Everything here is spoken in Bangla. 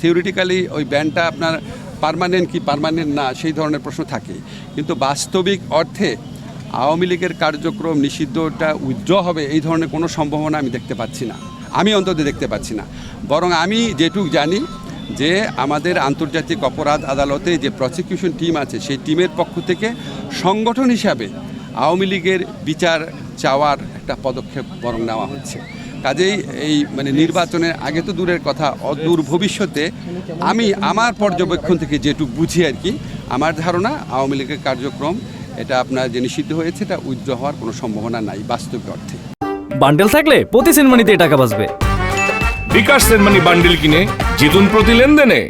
থিওরিটিক্যালি ওই ব্যানটা আপনার পার্মানেন্ট কি পার্মানেন্ট না, সেই ধরনের প্রশ্ন থাকে কিন্তু বাস্তবিক অর্থে আওয়ামী লীগের কার্যক্রম নিষিদ্ধটা উজ্জ্ব হবে, এই ধরনের কোনো সম্ভাবনা আমি দেখতে পাচ্ছি না। আমি অন্তত দেখতে পাচ্ছি না। বরং আমি যেটুক জানি যে আমাদের আন্তর্জাতিক অপরাধ আদালতে যে প্রসিকিউশন টিম আছে, সেই টিমের পক্ষ থেকে সংগঠন হিসাবে আওয়ামী লীগের বিচার চাওয়ার একটা পদক্ষেপ বরং নেওয়া হচ্ছে। কাজেই এই মানে নির্বাচনের আগে তো দূরের কথা অদূর ভবিষ্যতে আমি আমার পর্যবেক্ষণ থেকে যেটুকু বুঝি আর কি আমার ধারণা আওয়ামী লীগের কার্যক্রম এটা আপনার যে নিষিদ্ধ হয়েছে এটা উজ্জ্ব হওয়ার কোনো সম্ভাবনা নাই বাস্তবিক অর্থে। বান্ডেল থাকলে প্রতি সেনমানিতে টাকা বাঁচবে। বিকাশ সেনমানি বান্ডিল কিনে জিতুন প্রতি লেনদেনে।